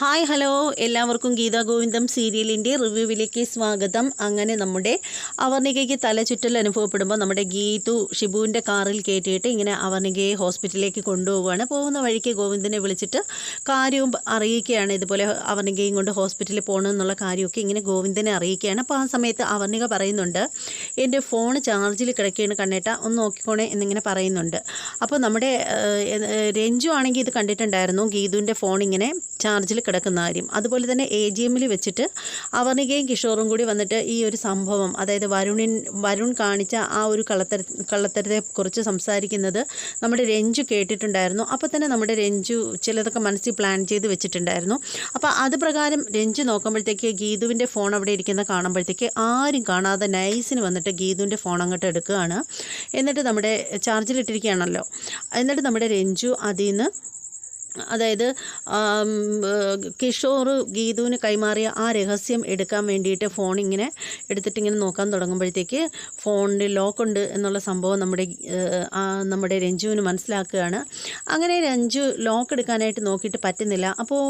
Hi hello. എല്ലാവർക്കും ഗീതാ ഗോവിന്ദം സീരിയലിന്റെ റിവ്യൂവിലേക്ക് സ്വാഗതം. അങ്ങനെ നമ്മുടെ അവർണികയ്ക്ക് തലചുറ്റൽ അനുഭവപ്പെടുമ്പോൾ നമ്മുടെ ഗീതു ഷിബുവിന്റെ കാറിൽ കയറ്റിയിട്ട് ഇങ്ങനെ അവർണികയെ ഹോസ്പിറ്റലിലേക്ക് കൊണ്ടുപോവുകയാണ്. പോകുന്ന വഴിക്ക് ഗോവിന്ദനെ വിളിച്ചിട്ട് കാര്യവും അറിയിക്കുകയാണ്. ഇതുപോലെ അവർണികയും കൊണ്ട് ഹോസ്പിറ്റലിൽ പോകണമെന്നുള്ള കാര്യമൊക്കെ ഇങ്ങനെ ഗോവിന്ദനെ അറിയിക്കുകയാണ്. അപ്പോൾ ആ സമയത്ത് അവർണിക പറയുന്നുണ്ട് എന്റെ ഫോൺ ചാർജിൽ കിടക്കുകയാണ് കണ്ണേട്ട ഒന്ന് നോക്കിക്കോണേ എന്നിങ്ങനെ പറയുന്നുണ്ട്. അപ്പോൾ നമ്മുടെ രഞ്ജു ആണെങ്കിൽ ഇത് കണ്ടിട്ടുണ്ടായിരുന്നു ഗീതുവിന്റെ ഫോൺ ഇങ്ങനെ ചാർജിൽ കിടക്കുന്ന കാര്യം. അതുപോലെ തന്നെ എ ജി എമ്മിൽ വെച്ചിട്ട് അവർണികയും കിഷോറും കൂടി വന്നിട്ട് ഈ ഒരു സംഭവം അതായത് വരുണിൻ വരുൺ കാണിച്ച ആ ഒരു കള്ളത്തര കള്ളത്തരത്തെക്കുറിച്ച് സംസാരിക്കുന്നത് നമ്മുടെ രഞ്ജു കേട്ടിട്ടുണ്ടായിരുന്നു. അപ്പോൾ തന്നെ നമ്മുടെ രഞ്ജു ചിലതൊക്കെ മനസ്സിൽ പ്ലാൻ ചെയ്ത് വെച്ചിട്ടുണ്ടായിരുന്നു. അപ്പോൾ അത് പ്രകാരം രഞ്ജു നോക്കുമ്പോഴത്തേക്ക് ഗീതുവിന്റെ ഫോൺ അവിടെ ഇരിക്കുന്ന കാണുമ്പോഴത്തേക്ക് ആരും കാണാതെ നൈസിന് വന്നിട്ട് ഗീതുവിന്റെ ഫോൺ അങ്ങോട്ട് എടുക്കുകയാണ്. എന്നിട്ട് നമ്മുടെ ചാർജിലിട്ടിരിക്കുകയാണല്ലോ. എന്നിട്ട് നമ്മുടെ രഞ്ജു അതിൽ നിന്ന് അതായത് കിഷോർ ഗീതുവിന് കൈമാറിയ ആ രഹസ്യം എടുക്കാൻ വേണ്ടിയിട്ട് ഫോൺ ഇങ്ങനെ എടുത്തിട്ട് ഇങ്ങനെ നോക്കാൻ തുടങ്ങുമ്പോഴത്തേക്ക് ഫോണിൽ ലോക്കുണ്ട് എന്നുള്ള സംഭവം നമ്മുടെ നമ്മുടെ രഞ്ജുവിന് മനസ്സിലാക്കുകയാണ്. അങ്ങനെ രഞ്ജു ലോക്ക് എടുക്കാനായിട്ട് നോക്കിയിട്ട് പറ്റുന്നില്ല. അപ്പോൾ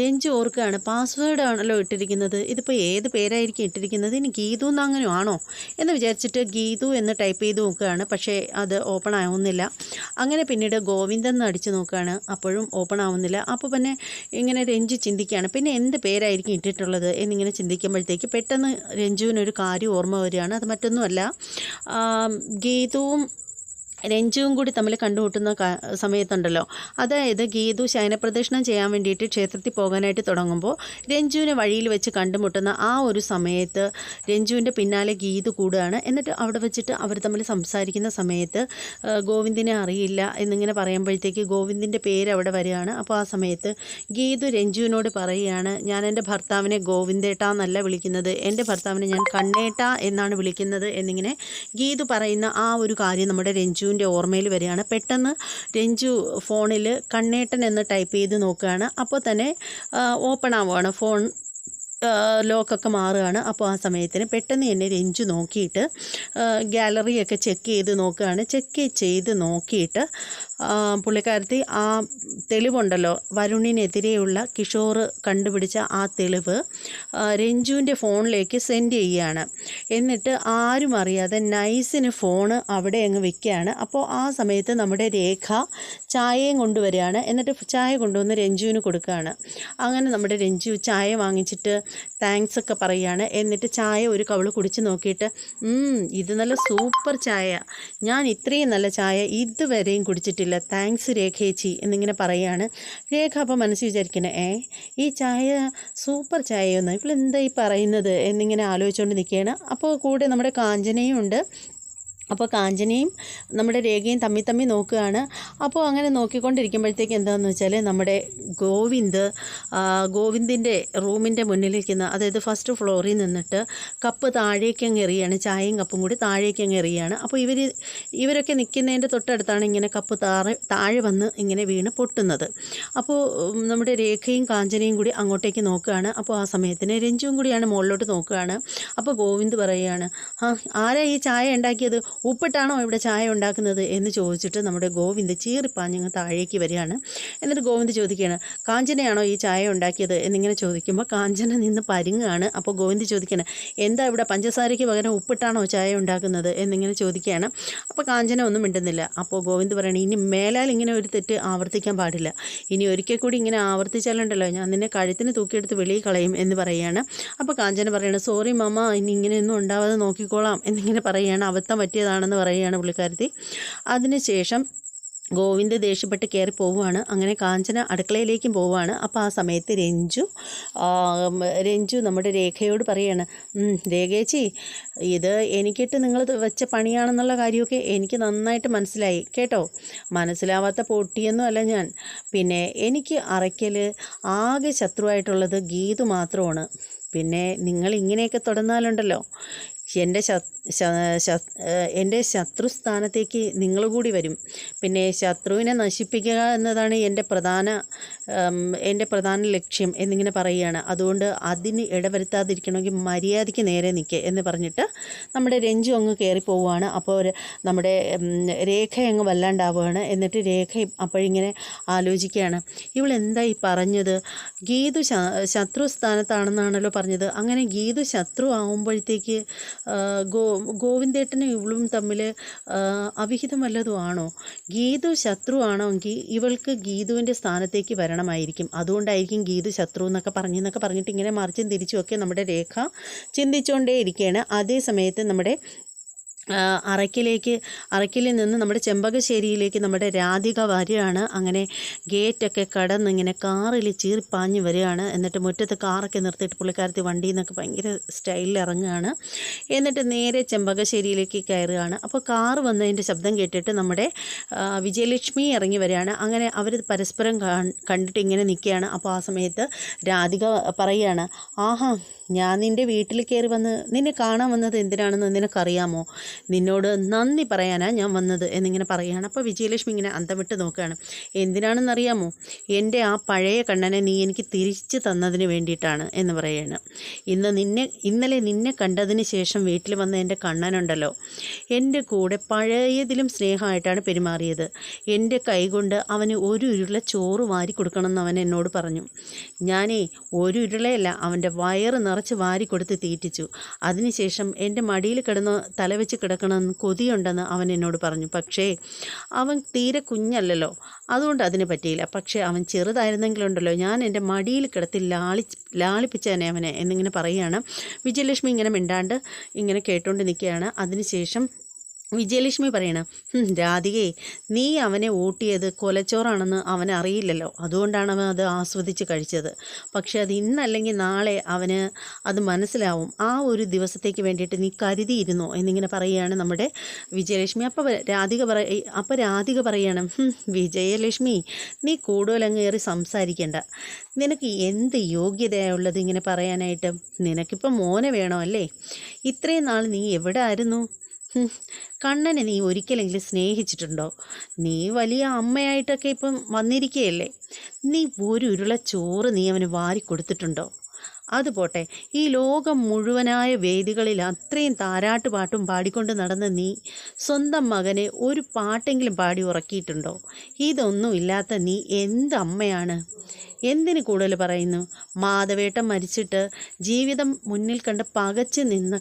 രഞ്ജു ഓർക്കുകയാണ് പാസ്വേഡ് ആണല്ലോ ഇട്ടിരിക്കുന്നത്. ഇതിപ്പോൾ ഏത് പേരായിരിക്കും ഇട്ടിരിക്കുന്നത്? ഇനി ഗീതു എന്നങ്ങനെ ആണോ? എന്ന് വിചാരിച്ചിട്ട് ഗീതു എന്ന് ടൈപ്പ് ചെയ്ത് നോക്കുകയാണ്. പക്ഷേ അത് ഓപ്പൺ ആവുന്നില്ല. അങ്ങനെ പിന്നീട് ഗോവിന്ദൻ എന്ന് അടിച്ച് നോക്കുകയാണ്. അപ്പോഴും ഓപ്പൺ ആവുന്നില്ല. അപ്പോൾ പിന്നെ ഇങ്ങനെ രഞ്ജു ചിന്തിക്കുകയാണ്. പിന്നെ എന്ത് പേരായിരിക്കും ഇട്ടിട്ടുള്ളത് എന്നിങ്ങനെ ചിന്തിക്കുമ്പോഴത്തേക്ക് പെട്ടെന്ന് രഞ്ജുവിനൊരു കാര്യം ഓർമ്മ വരികയാണ്. അത് മറ്റൊന്നുമല്ല. ഗീതുവും രഞ്ജുവും കൂടി തമ്മിൽ കണ്ടുമുട്ടുന്ന സമയത്തുണ്ടല്ലോ. അതായത് ഗീതു ശയനപ്രദക്ഷിണം ചെയ്യാൻ വേണ്ടിയിട്ട് ക്ഷേത്രത്തിൽ പോകാനായിട്ട് തുടങ്ങുമ്പോൾ രഞ്ജുവിനെ വഴിയിൽ വെച്ച് കണ്ടുമുട്ടുന്ന ആ ഒരു സമയത്ത് രഞ്ജുവിന്റെ പിന്നാലെ ഗീതു കൂടുകയാണ്. എന്നിട്ട് അവിടെ വെച്ചിട്ട് അവർ തമ്മിൽ സംസാരിക്കുന്ന സമയത്ത് ഗോവിന്ദിനെ അറിയില്ല എന്നിങ്ങനെ പറയുമ്പോഴത്തേക്ക് ഗോവിന്ദിന്റെ പേര് അവിടെ വരികയാണ്. അപ്പോൾ ആ സമയത്ത് ഗീതു രഞ്ജുവിനോട് പറയുകയാണ് ഞാൻ എന്റെ ഭർത്താവിനെ ഗോവിന്ദേട്ട എന്നല്ല വിളിക്കുന്നത്. എന്റെ ഭർത്താവിനെ ഞാൻ കണ്ണേട്ട എന്നാണ് വിളിക്കുന്നത്. എന്നിങ്ങനെ ഗീതു പറയുന്ന ആ ഒരു കാര്യം നമ്മുടെ രഞ്ജുവിന്റെ ഓർമ്മയിൽ വരികയാണ്. പെട്ടെന്ന് രഞ്ജു ഫോണിൽ കണ്ണേട്ടൻ എന്ന് ടൈപ്പ് ചെയ്ത് നോക്കുകയാണ്. അപ്പോൾ തന്നെ ഓപ്പൺ ആവുകയാണ് ഫോൺ ലോക്കൊക്കെ മാറുകയാണ്. അപ്പോൾ ആ സമയത്തിന് പെട്ടെന്ന് തന്നെ രഞ്ജു നോക്കിയിട്ട് ഗാലറിയൊക്കെ ചെക്ക് ചെയ്ത് നോക്കുകയാണ്. ചെക്ക് ചെയ്ത് നോക്കിയിട്ട് പുള്ളിക്കാരത്തി ആ തെളിവുണ്ടല്ലോ വരുണിനെതിരെയുള്ള കിഷോർ കണ്ടുപിടിച്ച ആ തെളിവ് രഞ്ജുവിന്റെ ഫോണിലേക്ക് സെൻഡ് ചെയ്യുകയാണ്. എന്നിട്ട് ആരും അറിയാതെ നൈസിന് ഫോണ് അവിടെ അങ്ങ് വെക്കുകയാണ്. അപ്പോൾ ആ സമയത്ത് നമ്മുടെ രേഖ ചായയും കൊണ്ടുവരികയാണ്. എന്നിട്ട് ചായ കൊണ്ടുവന്ന് രഞ്ജുവിന് കൊടുക്കുകയാണ്. അങ്ങനെ നമ്മുടെ രഞ്ജു ചായ വാങ്ങിച്ചിട്ട് താങ്ക്സ് ഒക്കെ പറയുകയാണ് എന്നിട്ട് ചായ ഒരു കവൾ കുടിച്ച് നോക്കിയിട്ട് "ഉം, ഇത് നല്ല സൂപ്പർ ചായ. ഞാൻ ഇത്രയും നല്ല ചായ ഇതുവരെയും കുടിച്ചിട്ടില്ല. താങ്ക്സ് രേഖേച്ചി എന്നിങ്ങനെ പറയുകയാണ് രേഖ അപ്പോൾ മനസ്സിൽ വിചാരിക്കണേ ഏ ഈ ചായ സൂപ്പർ ചായയൊന്നും. ഇവളെന്താ ഈ പറയുന്നത്? എന്നിങ്ങനെ ആലോചിച്ചുകൊണ്ട് നിൽക്കുകയാണ് അപ്പോൾ കൂടെ നമ്മുടെ കാഞ്ചനയും ഉണ്ട്. അപ്പോൾ കാഞ്ചനയും നമ്മുടെ രേഖയും തമ്മി തമ്മി നോക്കുകയാണ്. അപ്പോൾ അങ്ങനെ നോക്കിക്കൊണ്ടിരിക്കുമ്പോഴത്തേക്ക് എന്താണെന്ന് വെച്ചാൽ നമ്മുടെ ഗോവിന്ദ് ഗോവിന്ദിന്റെ റൂമിന്റെ മുന്നിലിരിക്കുന്ന അതായത് ഫസ്റ്റ് ഫ്ലോറിൽ നിന്നിട്ട് കപ്പ് താഴേക്ക് അങ്ങ് എറിയാണ് ചായയും കപ്പും കൂടി താഴേക്ക് അങ്ങ് എറിയാണ് അപ്പോൾ ഇവർ ഇവരൊക്കെ നിൽക്കുന്നതിന്റെ തൊട്ടടുത്താണ് ഇങ്ങനെ കപ്പ് താഴെ താഴെ വന്ന് ഇങ്ങനെ വീണ് പൊട്ടുന്നത്. അപ്പോൾ നമ്മുടെ രേഖയും കാഞ്ചനയും കൂടി അങ്ങോട്ടേക്ക് നോക്കുകയാണ്. അപ്പോൾ ആ സമയത്തിന് രഞ്ജുവും കൂടിയാണ് മുകളിലോട്ട് നോക്കുകയാണ്. അപ്പോൾ ഗോവിന്ദ് പറയുകയാണ് ആ ആരാ ഈ ചായ ഉണ്ടാക്കിയത്? ഉപ്പിട്ടാണോ ഇവിടെ ചായ ഉണ്ടാക്കുന്നത് എന്ന് ചോദിച്ചിട്ട് നമ്മുടെ ഗോവിന്ദ് ചീറിപ്പാഞ്ഞങ്ങ് താഴേക്ക് വരികയാണ്. എന്നിട്ട് ഗോവിന്ദ് ചോദിക്കുകയാണ് കാഞ്ചനയാണോ ഈ ചായ ഉണ്ടാക്കിയത്? എന്നിങ്ങനെ ചോദിക്കുമ്പോൾ കാഞ്ചന നിന്ന് പരുങ്ങുകയാണ് അപ്പോൾ ഗോവിന്ദ് ചോദിക്കുകയാണ് എന്താ ഇവിടെ പഞ്ചസാരയ്ക്ക് പകരം ഉപ്പിട്ടാണോ ചായ ഉണ്ടാക്കുന്നത്? എന്നിങ്ങനെ ചോദിക്കുകയാണ്. അപ്പോൾ കാഞ്ചന ഒന്നും മിണ്ടുന്നില്ല. അപ്പോൾ ഗോവിന്ദ് പറയണേ ഇനി മേലാൽ ഇങ്ങനെ ഒരു തെറ്റ് ആവർത്തിക്കാൻ പാടില്ല. ഇനി ഒരിക്കൽ കൂടി ഇങ്ങനെ ആവർത്തിച്ചാലുണ്ടല്ലോ ഞാൻ നിന്നെ കഴുത്തിന് തൂക്കിയെടുത്ത് വെളിയിൽ കളയും എന്ന് പറയുകയാണ് അപ്പോൾ കാഞ്ചന പറയണ സോറി മാമ ഇനി ഇങ്ങനെയൊന്നും ഉണ്ടാവാതെ നോക്കിക്കോളാം എന്നിങ്ങനെ പറയുകയാണ് അബദ്ധം പറ്റിയതാണെന്ന് പറയുകയാണ് പുള്ളിക്കാരത്തി. അതിനുശേഷം ഗോവിന്ദ് ദേഷ്യപ്പെട്ട് കയറി പോവുകയാണ്. അങ്ങനെ കാഞ്ചന അടുക്കളയിലേക്കും പോവുകയാണ്. അപ്പോൾ ആ സമയത്ത് രഞ്ജു രഞ്ജു നമ്മുടെ രേഖയോട് പറയാണ് "ഉം, രേഖേച്ചി ഇത് എനിക്കിട്ട് നിങ്ങൾ വെച്ച പണിയാണെന്നുള്ള കാര്യമൊക്കെ എനിക്ക് നന്നായിട്ട് മനസ്സിലായി. കേട്ടോ? മനസ്സിലാവാത്ത പൊട്ടിയൊന്നും അല്ല ഞാൻ. പിന്നെ എനിക്ക് അറയ്ക്കൽ ആകെ ശത്രുവായിട്ടുള്ളത് ഗീതു മാത്രമാണ്. പിന്നെ നിങ്ങൾ ഇങ്ങനെയൊക്കെ തുടർന്നാലുണ്ടല്ലോ എന്റെ എന്റെ ശത്രു സ്ഥാനത്തേക്ക് നിങ്ങൾ കൂടി വരും. പിന്നെ ശത്രുവിനെ നശിപ്പിക്കുക എന്നതാണ് എന്റെ പ്രധാന എന്റെ പ്രധാന ലക്ഷ്യം എന്നിങ്ങനെ പറയുകയാണ്. അതുകൊണ്ട് അതിന് ഇടവരുത്താതിരിക്കണമെങ്കിൽ മര്യാദയ്ക്ക് നേരെ നിൽക്കുക എന്ന് പറഞ്ഞിട്ട് നമ്മുടെ രഞ്ജു അങ്ങ് കയറി പോവുകയാണ്. അപ്പോൾ നമ്മുടെ രേഖ അങ്ങ് വല്ലാണ്ടാവുകയാണ്. എന്നിട്ട് രേഖ അപ്പോഴിങ്ങനെ ആലോചിക്കുകയാണ്. ഈ പറഞ്ഞത്? ഗീതു ശത്രു സ്ഥാനത്താണെന്നാണല്ലോ പറഞ്ഞത്. അങ്ങനെ ഗീതു ശത്രു ആവുമ്പോഴത്തേക്ക് ഗോ ഗോവിന്ദേട്ടനും ഇവളും തമ്മിൽ അവിഹിതം വല്ലതും ആണോ ഗീതു ശത്രു ആണെങ്കിൽ ഇവൾക്ക് ഗീതുവിന്റെ സ്ഥാനത്തേക്ക് വരണമായിരിക്കും. അതുകൊണ്ടായിരിക്കും ഗീതു ശത്രു എന്നൊക്കെ പറഞ്ഞു എന്നൊക്കെ പറഞ്ഞിട്ട് ഇങ്ങനെ മറിച്ചും തിരിച്ചുമൊക്കെ നമ്മുടെ രേഖ ചിന്തിച്ചുകൊണ്ടേ ഇരിക്കുകയാണ് അതേ സമയത്ത് നമ്മുടെ അറയ്ക്കിലേക്ക് അറയ്ക്കിൽ നിന്ന് നമ്മുടെ ചെമ്പകശ്ശേരിയിലേക്ക് നമ്മുടെ രാധിക വരികയാണ്. അങ്ങനെ ഗേറ്റൊക്കെ കടന്ന് ഇങ്ങനെ കാറിൽ ചീറിപ്പാഞ്ഞ് വരികയാണ്. എന്നിട്ട് മുറ്റത്ത് കാറൊക്കെ നിർത്തിയിട്ട് പുള്ളിക്കാരത്തി വണ്ടിയിൽ നിന്നൊക്കെ ഭയങ്കര സ്റ്റൈലിൽ ഇറങ്ങുകയാണ്. എന്നിട്ട് നേരെ ചെമ്പകശ്ശേരിയിലേക്ക് കയറുകയാണ്. അപ്പോൾ കാർ വന്നതിന്റെ ശബ്ദം കേട്ടിട്ട് നമ്മുടെ വിജയലക്ഷ്മി ഇറങ്ങി വരികയാണ്. അങ്ങനെ അവർ പരസ്പരം കണ്ടിട്ട് ഇങ്ങനെ നിൽക്കുകയാണ്. അപ്പോൾ ആ സമയത്ത് രാധിക പറയുകയാണ് ആഹാ ഞാൻ നിന്റെ വീട്ടിൽ കയറി വന്ന് നിന്നെ കാണാൻ വന്നത് എന്തിനാണെന്ന് നിനക്കറിയാമോ? നിന്നോട് നന്ദി പറയാനാണ് ഞാൻ വന്നത് എന്നിങ്ങനെ പറയുകയാണ് അപ്പോൾ വിജയലക്ഷ്മി ഇങ്ങനെ അന്തം വിട്ട് നോക്കുകയാണ്. എന്തിനാണെന്നറിയാമോ? എന്റെ ആ പഴയ കണ്ണനെ നീ എനിക്ക് തിരിച്ചു തന്നതിന് വേണ്ടിയിട്ടാണ് എന്ന് പറയുകയാണ് ഇന്ന് നിന്നെ ഇന്നലെ നിന്നെ കണ്ടതിന് ശേഷം വീട്ടിൽ വന്ന എന്റെ കണ്ണനുണ്ടല്ലോ. എന്റെ കൂടെ പഴയതിലും സ്നേഹമായിട്ടാണ് പെരുമാറിയത്. എന്റെ കൈകൊണ്ട് അവന് ഒരു ഉരുള ചോറ് വാരി കൊടുക്കണമെന്ന് അവൻ എന്നോട് പറഞ്ഞു. ഞാനേ ഒരു ഉരുളയല്ല അവന്റെ വയറ് നിറച്ച് വാരി കൊടുത്ത് തീറ്റിച്ചു. അതിനുശേഷം എന്റെ മടിയിൽ കിടന്ന് തലവെച്ച് കിടക്കണമെന്ന് കൊതിയുണ്ടെന്ന് അവൻ എന്നോട് പറഞ്ഞു. പക്ഷേ അവൻ തീരെ കുഞ്ഞല്ലല്ലോ. അതുകൊണ്ട് അതിന് പറ്റിയില്ല. പക്ഷേ അവൻ ചെറുതായിരുന്നെങ്കിലുണ്ടല്ലോ. ഞാൻ എന്റെ മടിയിൽ കിടത്തി ലാളി ലാളിപ്പിച്ചേനെ അവനെ എന്നിങ്ങനെ പറയുകയാണ്. വിജയലക്ഷ്മി ഇങ്ങനെ മിണ്ടാണ്ട് ഇങ്ങനെ കേട്ടുകൊണ്ട് നിൽക്കുകയാണ്. അതിനുശേഷം വിജയലക്ഷ്മി പറയണം "ഹും, രാധികേ നീ അവനെ ഓട്ടിയത് കൊലച്ചോറാണെന്ന് അവൻ അറിയില്ലല്ലോ. അതുകൊണ്ടാണ് അവൻ അത് ആസ്വദിച്ച് കഴിച്ചത്. പക്ഷെ അത് ഇന്നല്ലെങ്കിൽ നാളെ അവന് അത് മനസ്സിലാവും. ആ ഒരു ദിവസത്തേക്ക് വേണ്ടിയിട്ട് നീ കരുതിയിരുന്നോ? എന്നിങ്ങനെ പറയുകയാണ് നമ്മുടെ വിജയലക്ഷ്മി. അപ്പോൾ രാധിക പറ അപ്പോൾ രാധിക പറയുകയാണ് "ഹും, വിജയലക്ഷ്മി നീ കൂടുതലങ്ങേറി സംസാരിക്കേണ്ട. നിനക്ക് എന്ത് യോഗ്യതയുള്ളത് ഇങ്ങനെ പറയാനായിട്ട്? നിനക്കിപ്പോൾ മോനെ വേണോ അല്ലേ? ഇത്രയും നാൾ നീ എവിടെ ആയിരുന്നു? കണ്ണനെ നീ ഒരിക്കലെങ്കിലും സ്നേഹിച്ചിട്ടുണ്ടോ? നീ വലിയ അമ്മയായിട്ടൊക്കെ ഇപ്പം വന്നിരിക്കുകയല്ലേ? നീ ഒരു ഉരുള ചോറ് നീ അവന് വാരി കൊടുത്തിട്ടുണ്ടോ അത് പോട്ടെ. ഈ ലോകം മുഴുവനായ വേദികളിൽ അത്രയും താരാട്ട് പാട്ടും പാടിക്കൊണ്ട് നടന്ന നീ സ്വന്തം മകനെ ഒരു പാട്ടെങ്കിലും പാടി ഉറക്കിയിട്ടുണ്ടോ? ഇതൊന്നും ഇല്ലാത്ത നീ എന്ത് അമ്മയാണ്? എന്തിന് കൂടുതൽ പറയുന്നു? മാധവേട്ടൻ മരിച്ചിട്ട് ജീവിതം മുന്നിൽ കണ്ട് പകച്ചു നിന്ന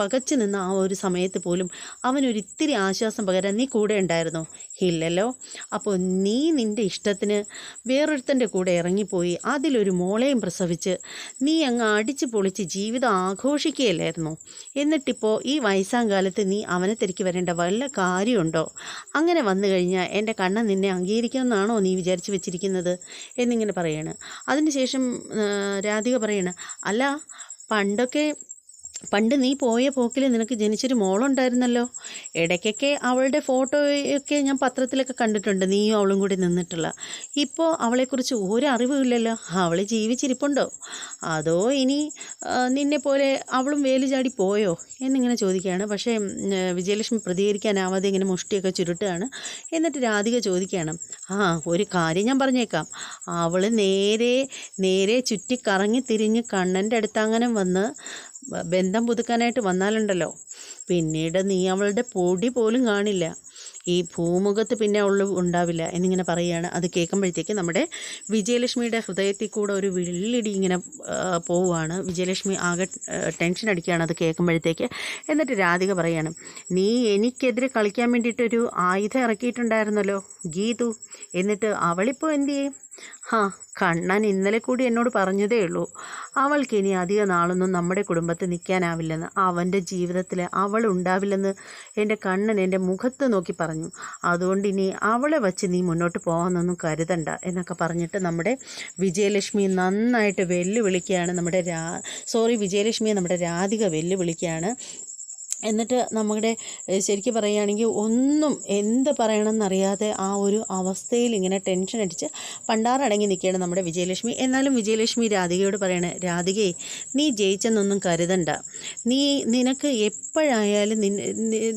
പകച്ചു നിന്ന ആ ഒരു സമയത്ത് പോലും അവനൊരിത്തിരി ആശ്വാസം പകരാൻ നീ കൂടെ ഉണ്ടായിരുന്നു? ഇല്ലല്ലോ. അപ്പോൾ നീ നിന്റെ ഇഷ്ടത്തിന് വേറൊരുത്തന്റെ കൂടെ ഇറങ്ങിപ്പോയി അതിലൊരു മോളെയും പ്രസവിച്ച് നീ അങ്ങ് അടിച്ചു പൊളിച്ച് ജീവിതം ആഘോഷിക്കുകയല്ലായിരുന്നു? എന്നിട്ടിപ്പോൾ ഈ വയസ്സാം കാലത്ത് നീ അവനെ തിരിക്കി വരേണ്ട വല്ല കാര്യമുണ്ടോ? അങ്ങനെ വന്നു കഴിഞ്ഞാൽ എന്റെ കണ്ണൻ നിന്നെ അംഗീകരിക്കുമെന്നാണോ നീ വിചാരിച്ചു വെച്ചിരിക്കുന്നത്? എന്നിങ്ങനെ പറയാണ്. അതിനുശേഷം രാധിക പറയാണ് അല്ല പണ്ടൊക്കെ പണ്ട് നീ പോയ പോക്കിൽ നിനക്ക് ജനിച്ചൊരു മോളുണ്ടായിരുന്നല്ലോ. ഇടയ്ക്കൊക്കെ അവളുടെ ഫോട്ടോയൊക്കെ ഞാൻ പത്രത്തിലൊക്കെ കണ്ടിട്ടുണ്ട് നീയും അവളും കൂടി നിന്നിട്ടുള്ള. ഇപ്പോൾ അവളെക്കുറിച്ച് ഒരു അറിവുമില്ലല്ലോ. അവൾ ജീവിച്ചിരിപ്പുണ്ടോ? അതോ ഇനി നിന്നെ പോലെ അവളും വേലു ചാടി പോയോ? എന്നിങ്ങനെ ചോദിക്കുകയാണ്. പക്ഷേ വിജയലക്ഷ്മി പ്രതികരിക്കാനാവാതെ ഇങ്ങനെ മുഷ്ടിയൊക്കെ ചുരുട്ടുകയാണ്. എന്നിട്ട് രാധിക ചോദിക്കുകയാണ്. ആ ഒരു കാര്യം ഞാൻ പറഞ്ഞേക്കാം. അവൾ നേരെ നേരെ ചുറ്റി കറങ്ങി തിരിഞ്ഞ് കണ്ണന്റെ അടുത്തങ്ങനെ വന്ന് ബന്ധം പുതുക്കാനായിട്ട് വന്നാലുണ്ടല്ലോ. പിന്നീട് നീ അവളുടെ പൊടി പോലും കാണില്ല. ഈ ഭൂമുഖത്ത് പിന്നെ ഉള്ള ഉണ്ടാവില്ല എന്നിങ്ങനെ പറയുകയാണ്. അത് കേൾക്കുമ്പോഴത്തേക്ക് നമ്മുടെ വിജയലക്ഷ്മിയുടെ ഹൃദയത്തിൽ കൂടെ ഒരു വെള്ളിടി ഇങ്ങനെ പോവുകയാണ്. വിജയലക്ഷ്മി ആകെ ടെൻഷൻ അടിക്കുകയാണ് അത് കേൾക്കുമ്പോഴത്തേക്ക്. എന്നിട്ട് രാധിക പറയാണ് നീ എനിക്കെതിരെ കളിക്കാൻ വേണ്ടിയിട്ടൊരു ആയുധം ഇറക്കിയിട്ടുണ്ടായിരുന്നല്ലോ ഗീതു. എന്നിട്ട് അവളിപ്പോൾ എന്തു ചെയ്യും? ഹാ കണ്ണൻ ഇന്നലെ കൂടി എന്നോട് പറഞ്ഞതേ ഉള്ളൂ. അവൾക്ക് ഇനി അധിക നാളൊന്നും നമ്മുടെ കുടുംബത്തിൽ നിൽക്കാനാവില്ലെന്ന് അവന്റെ ജീവിതത്തിൽ അവൾ ഉണ്ടാവില്ലെന്ന് എന്റെ കണ്ണൻ എന്റെ മുഖത്ത് നോക്കി പറഞ്ഞു അതുകൊണ്ട് ഇനി അവളെ വച്ച് നീ മുന്നോട്ട് പോകാമെന്നൊന്നും കരുതണ്ട എന്നൊക്കെ പറഞ്ഞിട്ട് നമ്മുടെ വിജയലക്ഷ്മി നന്നായിട്ട് വെല്ലുവിളിക്കുകയാണ്. നമ്മുടെ രാ സോറി വിജയലക്ഷ്മിയെ നമ്മുടെ രാധിക വെല്ലുവിളിക്കുകയാണ്. എന്നിട്ട് നമ്മുടെ ശരിക്കും പറയുകയാണെങ്കിൽ ഒന്നും എന്ത് പറയണമെന്നറിയാതെ ആ ഒരു അവസ്ഥയിൽ ഇങ്ങനെ ടെൻഷൻ അടിച്ച് പണ്ടാറടങ്ങി നിൽക്കുകയാണ് നമ്മുടെ വിജയലക്ഷ്മി. എന്നാലും വിജയലക്ഷ്മി രാധികയോട് പറയണേ രാധികയെ നീ ജയിച്ചെന്നൊന്നും കരുതണ്ട. നീ നിനക്ക് എപ്പോഴായാലും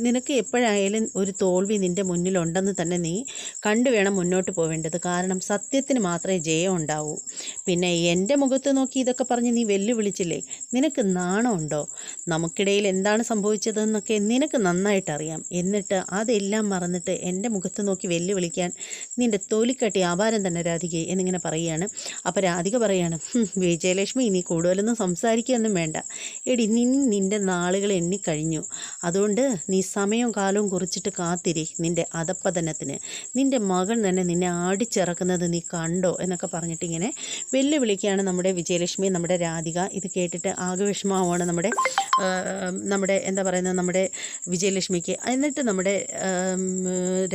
നിനക്ക് എപ്പോഴായാലും ഒരു തോൽവി നിന്റെ മുന്നിലുണ്ടെന്ന് തന്നെ നീ കണ്ടു വേണം മുന്നോട്ട് പോവേണ്ടത്. കാരണം സത്യത്തിന് മാത്രമേ ജയം ഉണ്ടാവൂ. പിന്നെ എന്റെ മുഖത്ത് നോക്കി ഇതൊക്കെ പറഞ്ഞ് നീ വെല്ലുവിളിച്ചില്ലേ? നിനക്ക് നാണമുണ്ടോ? നമുക്കിടയിൽ എന്താണ് സംഭവിച്ചതെന്നൊക്കെ നിനക്ക് നന്നായിട്ട് അറിയാം എന്നിട്ട് അതെല്ലാം മറന്നിട്ട് എന്റെ മുഖത്ത് നോക്കി വെല്ലുവിളിക്കാൻ നിന്റെ തൊലിക്കട്ടി ആഭാരം തന്നെ രാധിക എന്നിങ്ങനെ പറയുകയാണ്. അപ്പോൾ രാധിക പറയാണ് "ഹും, വിജയലക്ഷ്മി നീ കൂടുതലൊന്നും സംസാരിക്കുകയൊന്നും വേണ്ട. എടി നിൻ നിന്റെ നാളുകൾ എണ്ണിക്കഴിഞ്ഞു. അതുകൊണ്ട് നീ സമയവും കാലവും കുറിച്ചിട്ട് കാത്തിരി നിന്റെ അധപ്പതനത്തിന്. നിന്റെ മകൻ തന്നെ നിന്നെ ആടിച്ചിറക്കുന്നത് നീ കണ്ടോ? എന്നൊക്കെ പറഞ്ഞിട്ട് ഇങ്ങനെ വെല്ലുവിളിക്കുകയാണ് നമ്മുടെ വിജയലക്ഷ്മി നമ്മുടെ രാധിക. ഇത് കേട്ടിട്ട് ആകെ വിഷമമാണ് നമ്മുടെ നമ്മുടെ എന്താ പറയുന്നത് നമ്മുടെ വിജയലക്ഷ്മിക്ക് എന്നിട്ട് നമ്മുടെ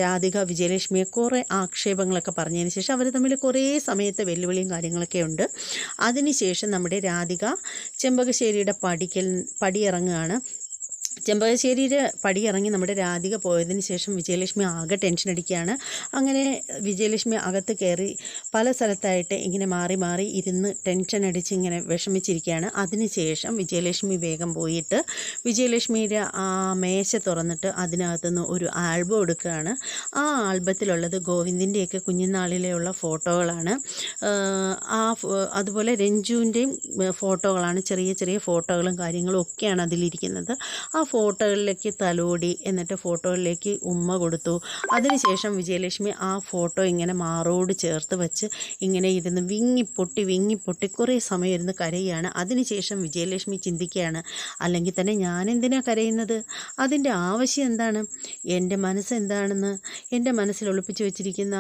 രാധിക വിജയലക്ഷ്മിയെ കുറേ ആക്ഷേപങ്ങളൊക്കെ പറഞ്ഞതിന് ശേഷം അവർ തമ്മിൽ കുറേ സമയത്തെ വെല്ലുവിളിയും കാര്യങ്ങളൊക്കെ ഉണ്ട്. അതിനുശേഷം നമ്മുടെ രാധിക ചെമ്പകശ്ശേരിയുടെ പടിക്കൽ പടിയിറങ്ങുകയാണ്. ചെമ്പകശ്ശേരിയുടെ പടിയിറങ്ങി നമ്മുടെ രാധിക പോയതിന് ശേഷം വിജയലക്ഷ്മി ആകെ ടെൻഷൻ അടിക്കുകയാണ്. അങ്ങനെ വിജയലക്ഷ്മി അകത്ത് കയറി പല സ്ഥലത്തായിട്ട് ഇങ്ങനെ മാറി മാറി ഇരുന്ന് ടെൻഷൻ അടിച്ച് ഇങ്ങനെ വിഷമിച്ചിരിക്കുകയാണ്. അതിനുശേഷം വിജയലക്ഷ്മി വേഗം പോയിട്ട് വിജയലക്ഷ്മിയുടെ ആ മേശ തുറന്നിട്ട് അതിനകത്തുനിന്ന് ഒരു ആൽബം എടുക്കുകയാണ്. ആ ആൽബത്തിലുള്ളത് ഗോവിന്ദിന്റെയൊക്കെ കുഞ്ഞുനാളിലെയുള്ള ഫോട്ടോകളാണ്. ആ അതുപോലെ രഞ്ജുവിന്റെയും ഫോട്ടോകളാണ്. ചെറിയ ചെറിയ ഫോട്ടോകളും കാര്യങ്ങളും ഒക്കെയാണ് അതിലിരിക്കുന്നത്. ആ ഫോട്ടോകളിലേക്ക് തലോടി എന്നിട്ട് ഫോട്ടോകളിലേക്ക് ഉമ്മ കൊടുത്തു. അതിനുശേഷം വിജയലക്ഷ്മി ആ ഫോട്ടോ ഇങ്ങനെ മാറോട് ചേർത്ത് വെച്ച് ഇങ്ങനെ ഇരുന്ന് വിങ്ങിപ്പൊട്ടി വിങ്ങിപ്പൊട്ടി കുറേ സമയം ഇരുന്ന് കരയുകയാണ് അതിനുശേഷം വിജയലക്ഷ്മി ചിന്തിക്കുകയാണ് അല്ലെങ്കിൽ തന്നെ ഞാൻ എന്തിനാ കരയുന്നത്? അതിന്റെ ആവശ്യം എന്താണ്? എന്റെ മനസ്സെന്താണെന്ന്? എന്റെ മനസ്സിൽ ഒളിപ്പിച്ചു വെച്ചിരിക്കുന്ന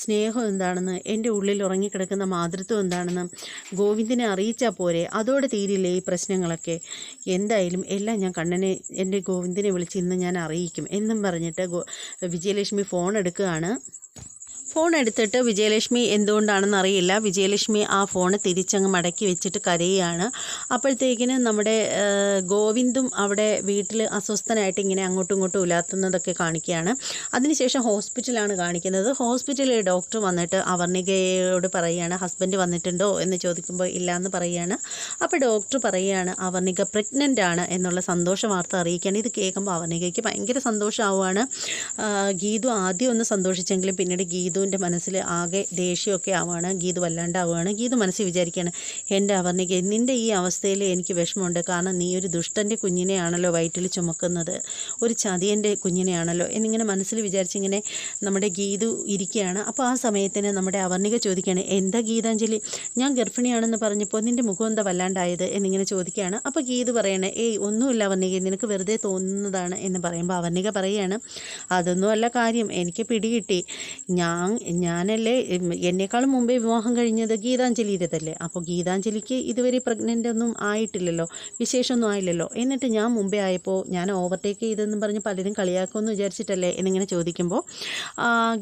സ്നേഹം എന്താണെന്ന് എന്റെ ഉള്ളിൽ ഉറങ്ങിക്കിടക്കുന്ന മാതൃത്വം എന്താണെന്ന് ഗോവിന്ദനെ അറിയിച്ചാൽ പോരെ. അതോടെ തീരില്ലേ ഈ പ്രശ്നങ്ങളൊക്കെ? എന്തായാലും എല്ലാം ഞാൻ കണ്ണനെ എന്റെ ഗോവിന്ദനെ വിളിച്ച് ഇന്ന് ഞാൻ അറിയിക്കും. എന്നും പറഞ്ഞിട്ട് ഗോ വിജയലക്ഷ്മി ഫോൺ എടുക്കുകയാണ് ഫോൺ എടുത്തിട്ട് വിജയലക്ഷ്മി എന്തുകൊണ്ടാണെന്ന് അറിയില്ല. വിജയലക്ഷ്മി ആ ഫോൺ തിരിച്ചങ്ങ് മടക്കി വെച്ചിട്ട് കരയുകയാണ്. അപ്പോഴത്തേക്കിന് നമ്മുടെ ഗോവിന്ദും അവിടെ വീട്ടിൽ അസ്വസ്ഥനായിട്ട് ഇങ്ങനെ അങ്ങോട്ടും ഇങ്ങോട്ടും ഉലാത്തുന്നതൊക്കെ കാണിക്കുകയാണ്. അതിനുശേഷം ഹോസ്പിറ്റലാണ് കാണിക്കുന്നത്. ഹോസ്പിറ്റലിലെ ഡോക്ടർ വന്നിട്ട് അവർണികയോട് പറയുകയാണ് ഹസ്ബൻഡ് വന്നിട്ടുണ്ടോ? എന്ന് ചോദിക്കുമ്പോൾ ഇല്ല എന്ന് പറയുകയാണ്. അപ്പോൾ ഡോക്ടർ പറയുകയാണ് അവർണിക പ്രഗ്നന്റ് ആണ് എന്നുള്ള സന്തോഷ വാർത്ത അറിയിക്കുകയാണ്. ഇത് കേൾക്കുമ്പോൾ അവർണികയ്ക്ക് ഭയങ്കര സന്തോഷമാവുകയാണ്. ഗീതു ആദ്യം ഒന്ന് സന്തോഷിച്ചെങ്കിലും പിന്നീട് ഗീതുവിന്റെ മനസ്സിൽ ആകെ ദേഷ്യമൊക്കെ ആവുകയാണ് ഗീതു വല്ലാണ്ടാവുകയാണ്. ഗീതു മനസ്സിൽ വിചാരിക്കുകയാണ് എന്റെ അവർണിക്ക് നിന്റെ ഈ അവസ്ഥയിൽ എനിക്ക് വിഷമമുണ്ട്. കാരണം നീ ഒരു ദുഷ്ടന്റെ കുഞ്ഞിനെയാണല്ലോ വയറ്റിൽ ചുമക്കുന്നത്. ഒരു ചതിയന്റെ കുഞ്ഞിനെയാണല്ലോ. എന്നിങ്ങനെ മനസ്സിൽ വിചാരിച്ചിങ്ങനെ നമ്മുടെ ഗീതു ഇരിക്കുകയാണ്. അപ്പോൾ ആ സമയത്തിന് നമ്മുടെ അവർണിക ചോദിക്കുകയാണ് എന്താ ഗീതാഞ്ജലി? ഞാൻ ഗർഭിണിയാണെന്ന് പറഞ്ഞപ്പോൾ നിന്റെ മുഖം എന്താ വല്ലാണ്ടായത്? എന്നിങ്ങനെ ചോദിക്കുകയാണ്. അപ്പോൾ ഗീതു പറയണേ ഏയ് ഒന്നുമില്ല അവർണിക നിനക്ക് വെറുതെ തോന്നുന്നതാണ് എന്ന് പറയുമ്പോൾ അവർണിക പറയുകയാണ് അതൊന്നുമല്ല കാര്യം. എനിക്ക് പിടികിട്ടി ഞാൻ ഞാനല്ലേ എന്നെക്കാളും മുമ്പേ വിവാഹം കഴിഞ്ഞത് ഗീതാഞ്ജലിയുടേതല്ലേ? അപ്പോൾ ഗീതാഞ്ജലിക്ക് ഇതുവരെ പ്രഗ്നന്റ് ഒന്നും ആയിട്ടില്ലല്ലോ വിശേഷമൊന്നും ആയില്ലല്ലോ. എന്നിട്ട് ഞാൻ മുമ്പേ ആയപ്പോൾ ഞാൻ ഓവർടേക്ക് ചെയ്തെന്നും പറഞ്ഞ് പലരും കളിയാക്കുമെന്ന് വിചാരിച്ചിട്ടല്ലേ എന്നിങ്ങനെ ചോദിക്കുമ്പോൾ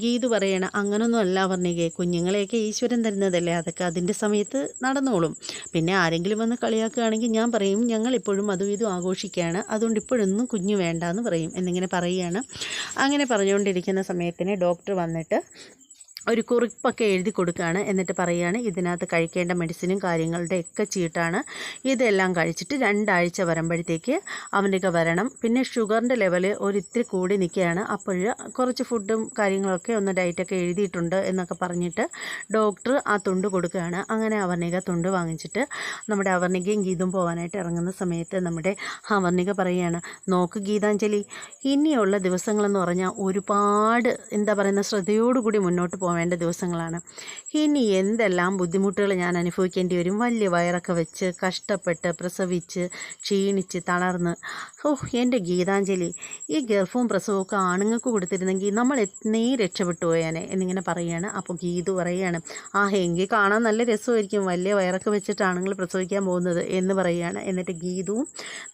ഗീതു പറയണം അങ്ങനൊന്നും അല്ല പറഞ്ഞേ കുഞ്ഞുങ്ങളെയൊക്കെ ഈശ്വരൻ തരുന്നതല്ലേ അതൊക്കെ അതിന്റെ സമയത്ത് നടന്നോളും. പിന്നെ ആരെങ്കിലും വന്ന് കളിയാക്കുകയാണെങ്കിൽ ഞാൻ പറയും ഞങ്ങൾ ഇപ്പോഴും അതും ഇതും ആഘോഷിക്കുകയാണ് അതുകൊണ്ട് ഇപ്പോഴൊന്നും കുഞ്ഞു വേണ്ട എന്ന് പറയും എന്നിങ്ങനെ പറയുകയാണ്. അങ്ങനെ പറഞ്ഞുകൊണ്ടിരിക്കുന്ന സമയത്തിന് ഡോക്ടർ വന്നിട്ട് ഒരു കുറിപ്പൊക്കെ എഴുതി കൊടുക്കുകയാണ്. എന്നിട്ട് പറയുകയാണ് ഇതിനകത്ത് കഴിക്കേണ്ട മെഡിസിനും കാര്യങ്ങളുടെ ഒക്കെ ചീട്ടാണ്. ഇതെല്ലാം കഴിച്ചിട്ട് രണ്ടാഴ്ച വരുമ്പോഴത്തേക്ക് അവന്റെയൊക്കെ വരണം. പിന്നെ ഷുഗറിന്റെ ലെവൽ ഒരിത്തിരി കൂടി നിൽക്കുകയാണ്. അപ്പോൾ കുറച്ച് ഫുഡും കാര്യങ്ങളൊക്കെ ഒന്ന് ഡയറ്റൊക്കെ എഴുതിയിട്ടുണ്ട് എന്നൊക്കെ പറഞ്ഞിട്ട് ഡോക്ടർ ആ തുണ്ട് കൊടുക്കുകയാണ്. അങ്ങനെ അവർണിക തുണ്ട് വാങ്ങിച്ചിട്ട് നമ്മുടെ അവർണികയും ഗീതും പോകാനായിട്ട് ഇറങ്ങുന്ന സമയത്ത് നമ്മുടെ അവർണിക പറയുകയാണ് നോക്ക് ഗീതാഞ്ജലി ഇനിയുള്ള ദിവസങ്ങളെന്ന് പറഞ്ഞാൽ ഒരുപാട് എന്താ പറയുന്ന ശ്രദ്ധയോടുകൂടി മുന്നോട്ട് പോവേണ്ട ദിവസങ്ങളാണ്. ഇനി എന്തെല്ലാം ബുദ്ധിമുട്ടുകൾ ഞാൻ അനുഭവിക്കേണ്ടി വരും? വലിയ വയറൊക്കെ വെച്ച് കഷ്ടപ്പെട്ട് പ്രസവിച്ച് ക്ഷീണിച്ച് തളർന്ന്. ഓ എന്റെ ഗീതാഞ്ജലി ഈ ഗർഭവും പ്രസവവും ഒക്കെ ആണുങ്ങൾക്ക് കൊടുത്തിരുന്നെങ്കിൽ നമ്മൾ എന്നേ രക്ഷപ്പെട്ടു പോയാനെ എന്നിങ്ങനെ പറയുകയാണ് അപ്പോൾ ഗീതു പറയുകയാണ് ആ എങ്കിൽ കാണാൻ നല്ല രസമായിരിക്കും. വലിയ വയറൊക്കെ വെച്ചിട്ട് ആണുങ്ങൾ പ്രസവിക്കാൻ പോകുന്നത് എന്ന് പറയുകയാണ് എന്നിട്ട് ഗീതുവും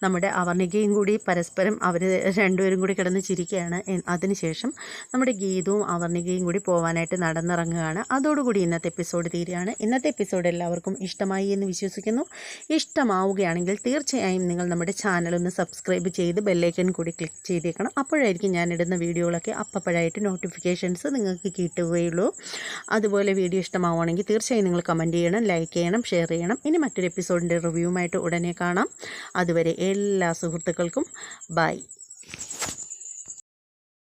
നമ്മുടെ അവർണികയും കൂടി പരസ്പരം അവർ രണ്ടുപേരും കൂടി കിടന്ന് ചിരിക്കുകയാണ്. അതിനുശേഷം നമ്മുടെ ഗീതുവും അവർണികയും കൂടി പോകാനായിട്ട് നട നടന്നിറങ്ങുകയാണ്. അതോടുകൂടി ഇന്നത്തെ എപ്പിസോഡ് തീരുകയാണ്. ഇന്നത്തെ എപ്പിസോഡ് എല്ലാവർക്കും ഇഷ്ടമായി എന്ന് വിശ്വസിക്കുന്നു. ഇഷ്ടമാവുകയാണെങ്കിൽ തീർച്ചയായും നിങ്ങൾ നമ്മുടെ ചാനൽ ഒന്ന് സബ്സ്ക്രൈബ് ചെയ്ത് ബെല്ലൈക്കൺ കൂടി ക്ലിക്ക് ചെയ്തേക്കണം. അപ്പോഴായിരിക്കും ഞാൻ ഇടുന്ന വീഡിയോകളൊക്കെ അപ്പപ്പോഴായിട്ട് നോട്ടിഫിക്കേഷൻസ് നിങ്ങൾക്ക് കിട്ടുകയുള്ളൂ. അതുപോലെ വീഡിയോ ഇഷ്ടമാവുകയാണെങ്കിൽ തീർച്ചയായും നിങ്ങൾ കമന്റ് ചെയ്യണം ലൈക്ക് ചെയ്യണം ഷെയർ ചെയ്യണം. ഇനി മറ്റൊരു എപ്പിസോഡിന്റെ റിവ്യൂമായിട്ട് ഉടനെ കാണാം. അതുവരെ എല്ലാ സുഹൃത്തുക്കൾക്കും ബൈ.